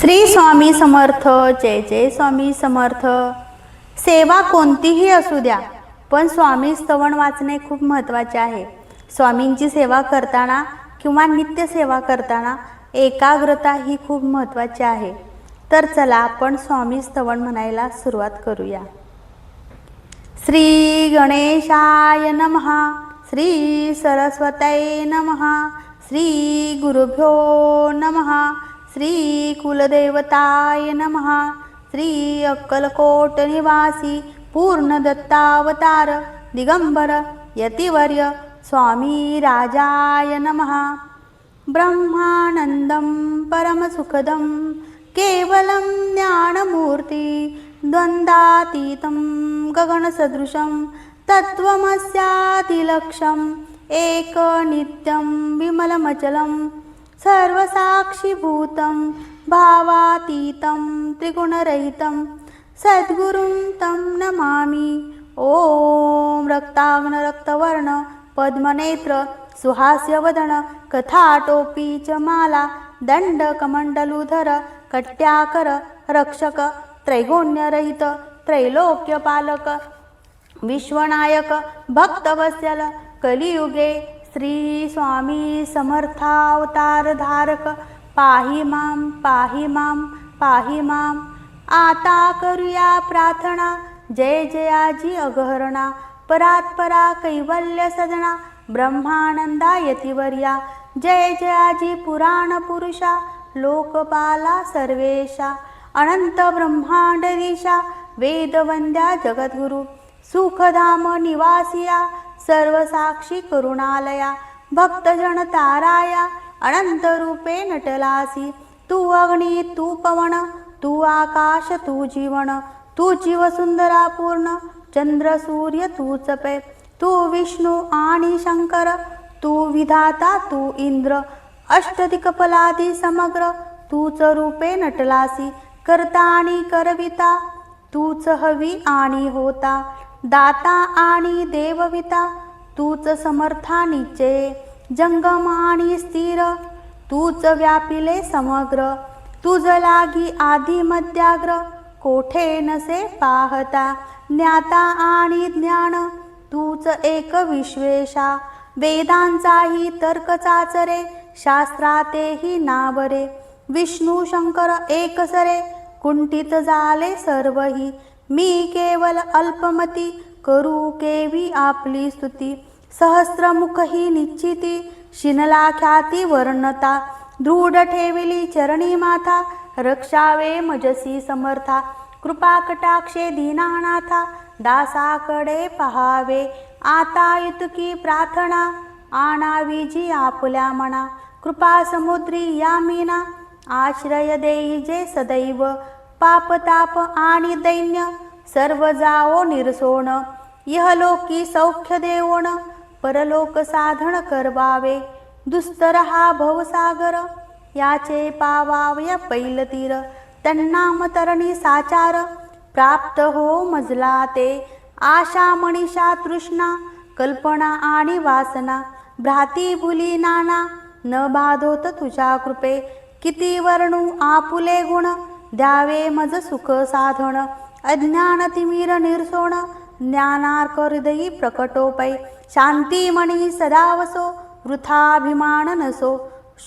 श्री स्वामी समर्थ जय जय स्वामी समर्थ. सेवा कोणतीही असू द्या पण स्वामी स्तवण वाचणे खूप महत्त्वाचे आहे. स्वामींची सेवा करताना किंवा नित्य सेवा करताना एकाग्रता ही खूप महत्त्वाची आहे. तर चला आपण स्वामी स्तवण म्हणायला सुरुवात करूया. श्री गणेशाय नमः श्री सरस्वतये नमः श्री गुरुभ्यो नमः. श्री कुलदेवताय नमः. श्री अक्कलकोट निवासी पूर्ण दत्तावतार दिगंबर यतिवर्य स्वामी राजाय नमः. ब्रह्मानन्दं परमसुखदं केवलं ज्ञानमूर्ति द्वन्द्वातीतं गगनसदृशं तत्त्वमस्यातिलक्ष्यम् एकनित्यं विमलमचलं सर्वसाक्षिभूतं भावातीतं त्रिगुणरहितं सद्गुरुं तं नमामि। ॐ रक्ताग्नरक्तवर्ण पद्मनेत्र सुहास्यवदन कथाटोपी च माला दण्डकमण्डलुधर कट्याकर रक्षक त्रैगुण्यरहित त्रैलोक्यपालक विश्वनायक भक्तवत्सल कलियुगे श्री स्वामी समर्थावतारधारक पाहि मां पाहि मां पाहि माम आता करूया प्रार्थना जय जयाजी अगहरणा परात्परा कैवल्य सजना ब्रह्मानंदा यतिवर्या. जय जयाजी पुराण पुरुषा लोकपाला सर्वेशा. अनंत ब्रह्मांडरीशा वेदवंद्या जगद्गुरु. सुखधाम निवासिया सर्वसाक्षी करुणालया भक्तजन ताराया अनंत रूपे नटलासी। तू अग्नी तू पवन तू आकाश तू जीवन तू जीव सुंदरा पूर्ण चंद्र सूर्य तू चपे। तू विष्णू आणि शंकर तू विधाता तू इंद्र। अष्टदिकपलादी समग्र तूच रूपे नटलासी। करता आणि करविता तूच हवी आणि होता। दाता आणि देवविता तूच समर्थानीचे जंगम आणि स्थिर तूच व्यापिले समग्र तुझ लागी आधी मध्याग्र कोठे नसे पाहता ज्ञाता आणि ज्ञान तूच एक विश्वेशा वेदांचाही तर्क चाचरे शास्त्रातेही नावरे विष्णू शंकर एकसरे कुंठित झाले सर्वही मी केवल अल्पमती करू केवी आपली स्तुती. सहस्रमुख ही निश्चिती शिनला ख्याती वर्णता. दृढ ठेविली चरणी माथा रक्षावे मजसी समर्था. कृपा कटाक्षे दीनानाथा दासाकडे पहावे. आता इतकी प्रार्थना आणावी जी आपल्या मना. कृपा समुद्री या मीना आश्रय देई जे सदैव. पापताप आणि दैन्य सर्व जाओ निरसोण. इहलोकी सौख्य देवोण परलोक साधन करवावे. दुस्तर हा भवसागर याचे पावावय पैलतीर तन्नाम तरणी साचार प्राप्त हो मजला ते आशा मणिषा तृष्णा कल्पना आणि वासना. भ्राती भुली नाना न बाधोत तुझ्या कृपे. किती वर्णू आपुले गुण द्यावे मज सुख साधन अज्ञान तिमिर निरसोण ज्ञानार्क हृदयी प्रकटोपै शांती मणी सदा वसो वृथाभिमान नसो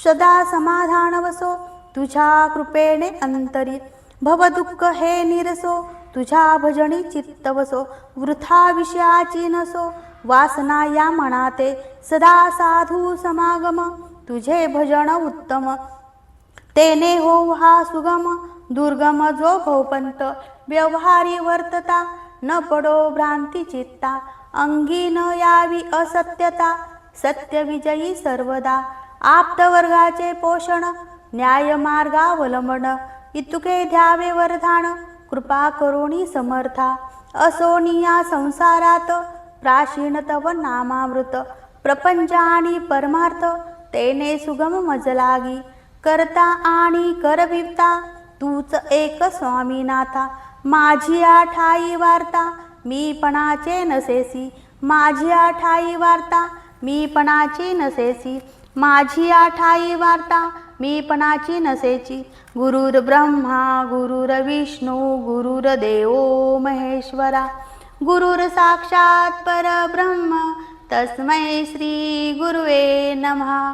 सदा समाधान वसो तुझ्या कृपेने अंतरी भवदुःख हे निरसो तुझ्या भजनी चित्त वसो वृथा विषयाची नसो वासना या मनाते सदा साधू समागम तुझे भजन उत्तम तेने हो हा सुगम दुर्गम जो भोपंत. व्यवहारी वर्तता न पडो भ्रांती चित्ता. अंगी न यावी असत्यता सत्य विजयी सर्वदा. आप्तवर्गाचे पोषण न्यायमार्गावलंबन इतुके ध्यावे वर्धान कृपा करुणी समर्था. असोनिया संसारात प्राचीन तव नामामृत. प्रपंच आणि परमार्थ तेने सुगम मजलागी. करता आणि करविता. तूच एक स्वामीनाथा. माझी आठाई वार्ता मी पणाचे नसेसी. माझी आठाई वार्ता मी पणाची नसेसी. माझी आठाई वार्ता मीपणाची नसेची. गुरुर ब्रह्मा गुरुर विष्णू गुरुर देवो महेश्वरा. गुरुर साक्षात परब्रह्म तस्मै श्री गुरुवे नमः.